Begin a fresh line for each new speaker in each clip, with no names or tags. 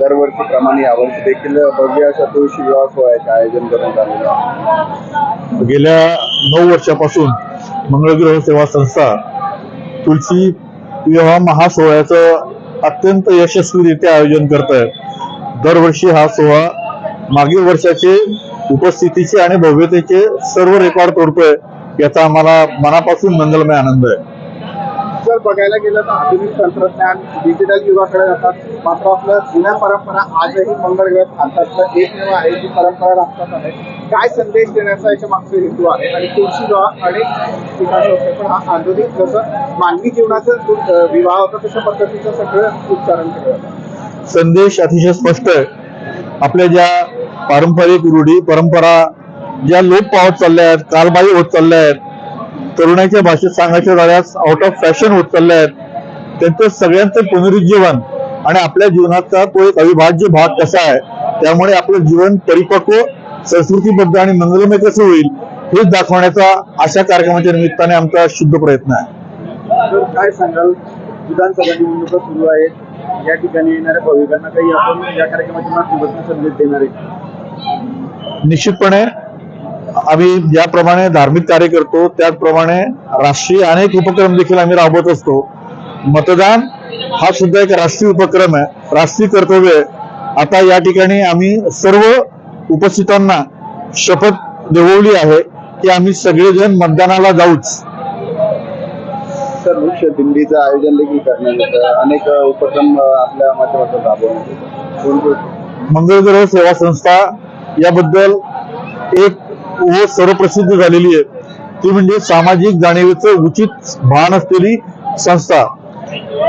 दरवर्षी दरवर्षीप्रमाणे यावर्षी देखील भव्य अशा तुळशी विवाह सोहळ्याचे आयोजन करण्यात आलेलं आहे.
गेल्या नऊ वर्षापासून मंगळग्रह सेवा संस्था तुलसी विवाह महासोहळ्याचं अत्यंत यशस्वीरित्या आयोजन करत आहे. दरवर्षी हा सोहळा मागील वर्षाचे उपस्थितीचे आणि भव्यतेचे सर्व रेकॉर्ड तोडतोय याचा आम्हाला मनापासून मंगलमय आनंद आहे.
जर बघायला गेलं तर आधुनिक तंत्रज्ञान डिजिटल युगाकडे जातात. मात्र आपल्या जुन्या परंपरा आजही मंगळग्रह भारतातलं एकमेव आहे जी परंपरा राखतात आहे. काय संदेश देण्याचा याच्या मागचा हेतू आहे? आणि तुळशी विवाह अनेक ठिकाणी होते पण हा आधुनिक जसं मानवी जीवनाचं विवाह होता तशा पद्धतीचं सगळं उच्चारण केलं जातं.
संदेश अतिशय स्पष्ट आहे. आपल्या ज्या पारंपरिक रूढी परंपरा ज्या लोप पावत चालल्या आहेत कालबाह्य होत चालल्या आहेत तरुणाच्या भाषेत सांगायचं झाल्यास आउट ऑफ फॅशन होत चालल्या आहेत. त्यांचं सगळ्यांचं पुनरुज्जीवन आणि आपल्या जीवनाचा तो एक अविभाज्य भाग कसा आहे त्यामुळे आपलं जीवन परिपक्व संस्कृतीबद्ध आणि मंगलमय कसं होईल हेच दाखवण्याचा अशा कार्यक्रमाच्या निमित्ताने आमचा शुद्ध प्रयत्न आहे.
काय सांगाल? विधानसभा निवडणुका सुरू आहेत. या ठिकाणी येणाऱ्या भाविकांना काही आपण या कार्यक्रमाच्या माध्यमातून संदेश देणार आहे.
निश्चितपणे आम्ही ज्याप्रमाणे धार्मिक कार्य करतो त्याचप्रमाणे राष्ट्रीय अनेक उपक्रम देखील आम्ही राबवत असतो. मतदान हा सुद्धा एक राष्ट्रीय उपक्रम आहे. राष्ट्रीय कर्तव्य आहे. आता या ठिकाणी आम्ही सर्व उपस्थितांना शपथ देववली आहे की आम्ही सगळेजण मतदानाला जाऊच.
वृक्ष दिंडीचं आयोजन देखील करण्यात येतं. अनेक उपक्रम आपल्या माध्यमातून राबवण्यात येतात?
मंगळग्रह सेवा संस्था याबद्दल एक व सर्वप्रसिद्ध झालेली आहे. ती म्हणजे सामाजिक जाणीवेचं उचित भान असलेली संस्था.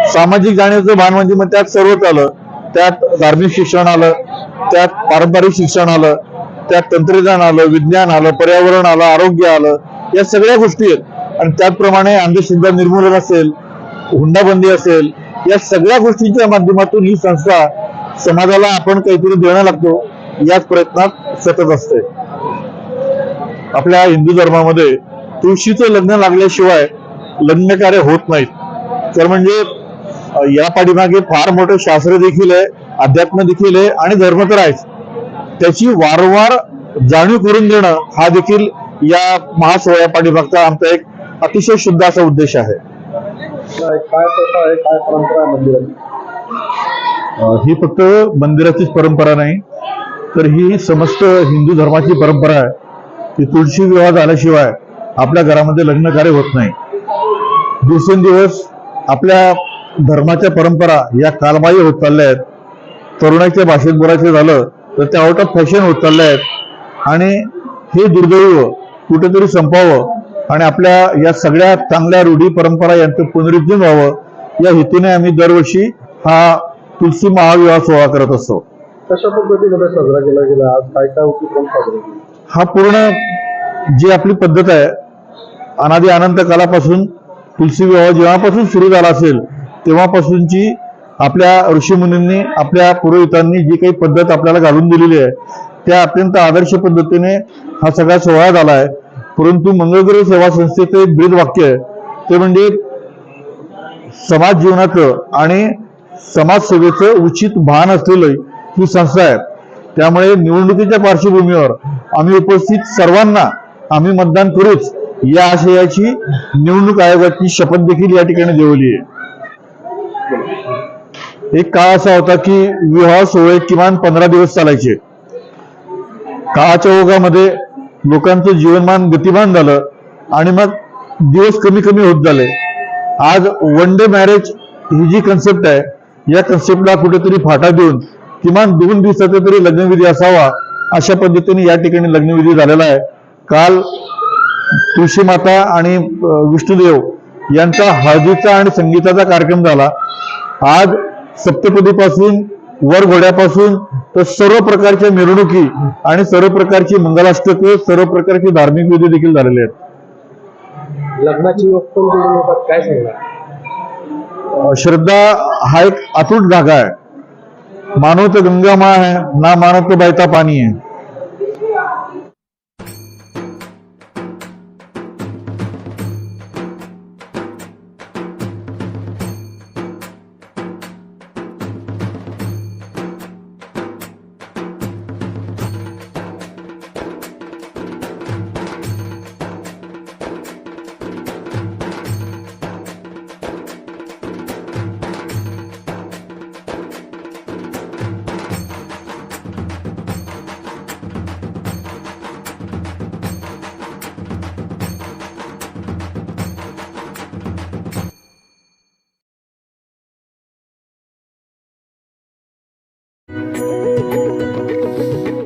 सामाजिक जाणीवेचं भान म्हणजे मग त्यात सर्वच आलं. त्यात धार्मिक शिक्षण आलं त्यात पारंपरिक शिक्षण आलं त्यात तंत्रज्ञान आलं विज्ञान आलं पर्यावरण आलं आरोग्य आलं या सगळ्या गोष्टी आहेत. आणि त्याचप्रमाणे अंधश्रद्धा निर्मूलन असेल हुंडाबंदी असेल या सगळ्या गोष्टींच्या माध्यमातून ही संस्था समाजाला आपण काहीतरी देणं लागतो याच प्रयत्नात सतत असते. आपल्या हिंदू धर्मामध्ये तुळशीचं लग्न लागल्याशिवाय लग्न कार्य होत नाहीत. तर म्हणजे या पाठीमागे फार मोठं शास्त्र देखील आहे अध्यात्म देखील आहे आणि धर्म तर आहेच. त्याची वारंवार जाणीव करून देणं हा देखील या महासोहळ्या पाठीमागचा आमचा एक अतिशय शुद्ध असा उद्देश आहे. ही फक्त मंदिराचीच परंपरा नाही तर ही समस्त हिंदू धर्माची परंपरा आहे. की तुळशी विवाह झाल्याशिवाय आपल्या घरामध्ये लग्न कार्य होत नाही. दिवसेंदिवस आपल्या धर्माच्या परंपरा या कालबाह्य होत चालल्या आहेत तरुणाच्या भाषेत बोलायचं झालं तर त्या आउट ऑफ फॅशन होत चालल्या आहेत आणि हे दुर्दैव कुठेतरी संपावं आणि आपल्या या सगळ्या चांगल्या रूढी परंपरा यांचं पुनरुज्जीवन व्हावं या हेतूने आम्ही दरवर्षी हा तुलसी महाविवाह सोहळा करत असतो.
कशा पद्धतीमध्ये साजरा केला गेला? आज काय काय उपक्रम साजरा केला?
हा पूर्ण जी आपली पद्धत आहे अनादी अनंत कालापासून तुलसी विवाह जेव्हापासून सुरू झाला असेल तेव्हापासूनची आपल्या ऋषीमुनींनी आपल्या पुरोहितांनी जी काही पद्धत आपल्याला घालून दिलेली आहे त्या अत्यंत आदर्श पद्धतीने हा सगळा सोहळा झाला आहे. परंतु मंगळग्रह सेवा संस्थेचं एक ब्रीद वाक्य आहे ते म्हणजे समाज जीवनाचं आणि समाजसेवेचं उचित भान असलेलं ही संस्था आहे. त्यामुळे निवडणुकीच्या पार्श्वभूमीवर आम्ही उपस्थित सर्वांना आम्ही मतदान करूच या आशयाची निवडणूक आयोगाची शपथ देखील या ठिकाणी देवली आहे. एक काळ असा होता की विवाह सोहळे किमान पंधरा दिवस चालायचे. काळाच्या ओघामध्ये लोकांचं जीवनमान गतिमान झालं आणि मग दिवस कमी कमी होत झाले. आज वन डे मॅरेज ही जी कन्सेप्ट आहे या कन्सेप्टला कुठेतरी फाटा देऊन किमान दोन दिवसाचा तरी लग्नविधी असावा अशा पद्धतीने या ठिकाणी लग्नविधी झालेला आहे. काल तुळशी माता आणि विष्णुदेव यांचा हळदीचा आणि संगीताचा कार्यक्रम झाला. आज सप्तपदीपासून वर घोड्यापासून तर सर्व प्रकारच्या मिरवणुकी आणि सर्व प्रकारची मंगलाष्टकं सर्व प्रकारचे धार्मिक विधी देखील झालेले आहेत.
लग्नाची काय
अं, श्रद्धा हा एक अतूट धागा आहे. मानो तो गंगा माँ है ना मानो तो बहता पानी है।